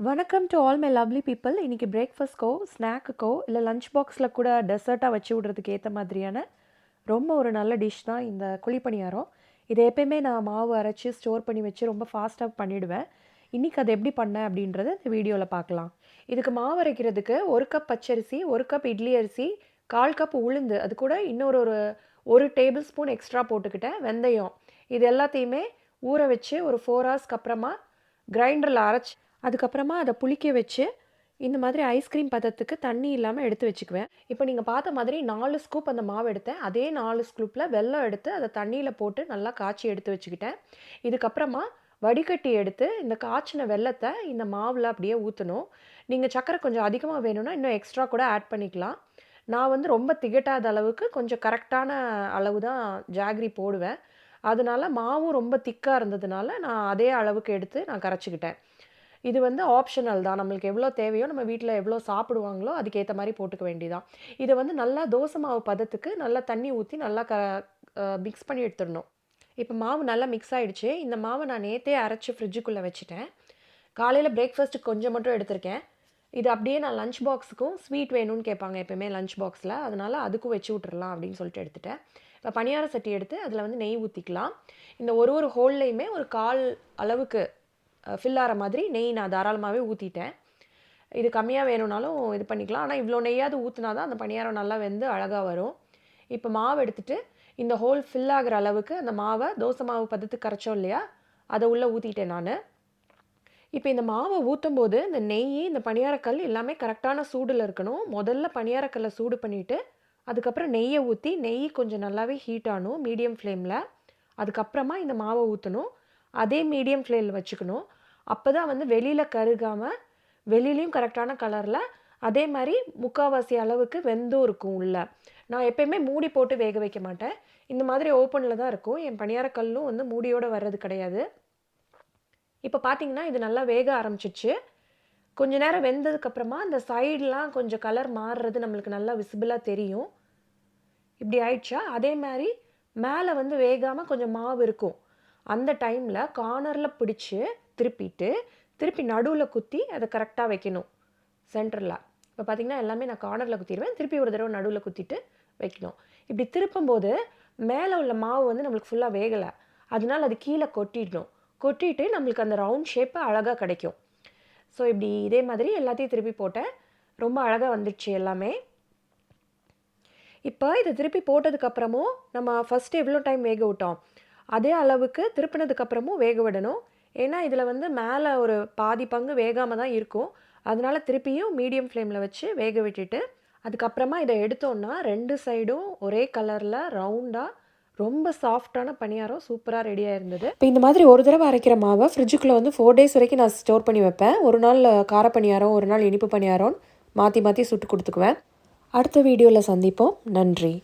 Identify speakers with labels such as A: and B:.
A: வணக்கம் to all my lovely people இன்றைக்கி பிரேக்ஃபாஸ்ட்க்கோ ஸ்நாக்குக்கோ இல்லை லஞ்ச் பாக்ஸில் கூட டெசர்ட்டாக வச்சு விட்றதுக்கு ஏற்ற மாதிரியான ரொம்ப ஒரு நல்ல டிஷ் தான் இந்த குழிப்பணியாரம். இது எப்பயுமே நான் மாவு அரைச்சி ஸ்டோர் பண்ணி வச்சு ரொம்ப ஃபாஸ்ட்டாக பண்ணிவிடுவேன் இன்றைக்கி அதை எப்படி பண்ணேன் அப்படின்றத இந்த வீடியோவில் பார்க்கலாம். இதுக்கு மாவு அரைக்கிறதுக்கு ஒரு கப் பச்சரிசி ஒரு கப் இட்லி அரிசி கால் கப் உளுந்து அது கூட இன்னொரு ஒரு ஒரு டேபிள் ஸ்பூன் எக்ஸ்ட்ரா போட்டுக்கிட்டேன் வெந்தயம். இது எல்லாத்தையுமே ஊற வச்சு ஒரு ஃபோர் ஹவர்ஸ்க்கு அப்புறமா கிரைண்டரில் அரைச்சி அதுக்கப்புறமா அதை புளிக்க வச்சு இந்த மாதிரி ஐஸ்கிரீம் பதத்துக்கு தண்ணி இல்லாமல் எடுத்து வச்சுக்குவேன். இப்போ நீங்கள் பார்த்த மாதிரி நாலு ஸ்கூப் அந்த மாவு எடுத்தேன். அதே நாலு ஸ்கூப்பில் வெல்லம் எடுத்து அதை தண்ணியில் போட்டு நல்லா காய்ச்சி எடுத்து வச்சுக்கிட்டேன். இதுக்கப்புறமா வடிகட்டி எடுத்து இந்த காய்ச்சின வெள்ளத்தை இந்த மாவில் அப்படியே ஊற்றணும் நீங்கள் சக்கரை கொஞ்சம் அதிகமாக வேணும்னா இன்னும் எக்ஸ்ட்ரா கூட ஆட் பண்ணிக்கலாம். நான் வந்து ரொம்ப திகட்டாத அளவுக்கு கொஞ்சம் கரெக்டான அளவு தான் ஜாகரி போடுவேன். அதனால மாவும் ரொம்ப திக்காக இருந்ததுனால நான் அதே அளவுக்கு எடுத்து நான் கரைச்சிக்கிட்டேன். இது வந்து ஆப்ஷனல் தான். நம்மளுக்கு எவ்வளோ தேவையோ நம்ம வீட்டில் எவ்வளோ சாப்பிடுவாங்களோ அதுக்கேற்ற மாதிரி போட்டுக்க வேண்டியதான். இதை வந்து நல்லா தோசை மாவு பதத்துக்கு நல்லா தண்ணி ஊற்றி நல்லா க மிக்ஸ் பண்ணி எடுத்துடணும். இப்போ மாவு நல்லா மிக்ஸ் ஆகிடுச்சு இந்த மாவை நான் நேற்றே அரைச்சி ஃப்ரிட்ஜுக்குள்ளே வச்சுட்டேன். காலையில் பிரேக்ஃபாஸ்ட்டுக்கு கொஞ்சம் மட்டும் எடுத்திருக்கேன். இது அப்படியே நான் லஞ்ச் பாக்ஸுக்கும் ஸ்வீட் வேணும்னு கேட்பாங்க எப்போயுமே லஞ்ச் பாக்ஸில் அதனால் அதுக்கும் வச்சு விட்றலாம் அப்படின்னு சொல்லிட்டு எடுத்துட்டேன். இப்போ பணியார சட்டி எடுத்து அதில் வந்து நெய் ஊற்றிக்கலாம் இந்த ஒரு ஒரு ஹோல்லையுமே ஒரு கால் அளவுக்கு ஃபில் ஆகிற மாதிரி நெய் நான் தாராளமாகவே ஊற்றிட்டேன் இது கம்மியாக வேணும்னாலும் இது பண்ணிக்கலாம். ஆனால் இவ்வளோ நெய்யாவது ஊற்றினா தான் அந்த பணியாரம் நல்லா வெந்து அழகாக வரும். இப்போ மாவு எடுத்துகிட்டு இந்த ஹோல் ஃபில் ஆகிற அளவுக்கு அந்த மாவை தோசை மாவு பதத்துக்கு கரைச்சோம் இல்லையா? அதை உள்ளே ஊற்றிட்டேன் நான். இப்போ இந்த மாவை ஊற்றும் போது இந்த நெய் இந்த பணியாரக்கல் எல்லாமே கரெக்டான சூடில் இருக்கணும். முதல்ல பணியாரக்கல்லை சூடு பண்ணிவிட்டு அதுக்கப்புறம் நெய்யை ஊற்றி நெய் கொஞ்சம் நல்லாவே ஹீட் ஆகணும் மீடியம் ஃப்ளேமில் அதுக்கப்புறமா இந்த மாவை ஊற்றணும் அதே மீடியம் ஃப்ளேமில் வச்சுக்கணும். அப்போ தான் வந்து வெளியில் கருகாமல் வெளியிலையும் கரெக்டான கலரில் அதே மாதிரி முக்கால்வாசி அளவுக்கு வெந்தும் இருக்கும் உள்ள. நான் எப்பயுமே மூடி போட்டு வேக வைக்க மாட்டேன். இந்த மாதிரி ஓப்பனில் தான் இருக்கும். என் பணியாரக்கல்லும் வந்து மூடியோடு வர்றது கிடையாது. இப்போ பார்த்தீங்கன்னா இது நல்லா வேக ஆரம்பிச்சிச்சு. கொஞ்ச நேரம் வெந்ததுக்கப்புறமா அந்த சைடெலாம் கொஞ்சம் கலர் மாறுறது நம்மளுக்கு நல்லா விசிபிளாக தெரியும். இப்படி ஆயிடுச்சா? அதே மாதிரி மேலே வந்து வேகாமல் கொஞ்சம் மாவு இருக்கும். அந்த டைமில் கார்னரில் பிடிச்சி திருப்பிட்டு திருப்பி நடுவில் குத்தி அதை கரெக்டாக வைக்கணும். சென்டரில் இப்போ பார்த்திங்கன்னா எல்லாமே நான் கார்னரில் குத்திடுவேன் திருப்பி ஒரு தடவை நடுவில் குத்திட்டு வைக்கணும். இப்படி திருப்பும்போது மேலே உள்ள மாவு வந்து நம்மளுக்கு ஃபுல்லாக வேகலை. அதனால் அது கீழே கொட்டிடணும். கொட்டிட்டு நம்மளுக்கு அந்த ரவுண்ட் ஷேப்பு அழகாக கிடைக்கும். ஸோ இப்படி இதே மாதிரி எல்லாத்தையும் திருப்பி போட்டேன். ரொம்ப அழகாக வந்துடுச்சு எல்லாமே. இப்போ இதை திருப்பி போட்டதுக்கப்புறமும் நம்ம ஃபஸ்ட்டு எவ்வளோ டைம் வேக விட்டோம். அதே அளவுக்கு திருப்பினதுக்கப்புறமும் வேக விடணும். ஏன்னா இதில் வந்து மேலே ஒரு பாதி பங்கு வேகாமல் தான் இருக்கும். அதனால் திருப்பியும் மீடியம் ஃப்ளேமில் வச்சு வேக விட்டுட்டு அதுக்கப்புறமா இதை எடுத்தோன்னா ரெண்டு சைடும் ஒரே கலரில் ரவுண்டாக ரொம்ப சாஃப்டான பணியாரம் சூப்பராக ரெடியாக இருந்தது இப்போ இந்த மாதிரி ஒரு தடவை அரைக்கிற மாவை ஃப்ரிட்ஜுக்குள்ளே வந்து ஃபோர் டேஸ் வரைக்கும் நான் ஸ்டோர் பண்ணி வைப்பேன். ஒரு நாள் கார பணியாரம் ஒரு நாள் இனிப்பு பணியாரம் மாற்றி மாற்றி சுட்டு கொடுத்துக்குவேன். அடுத்த வீடியோவில் சந்திப்போம். நன்றி.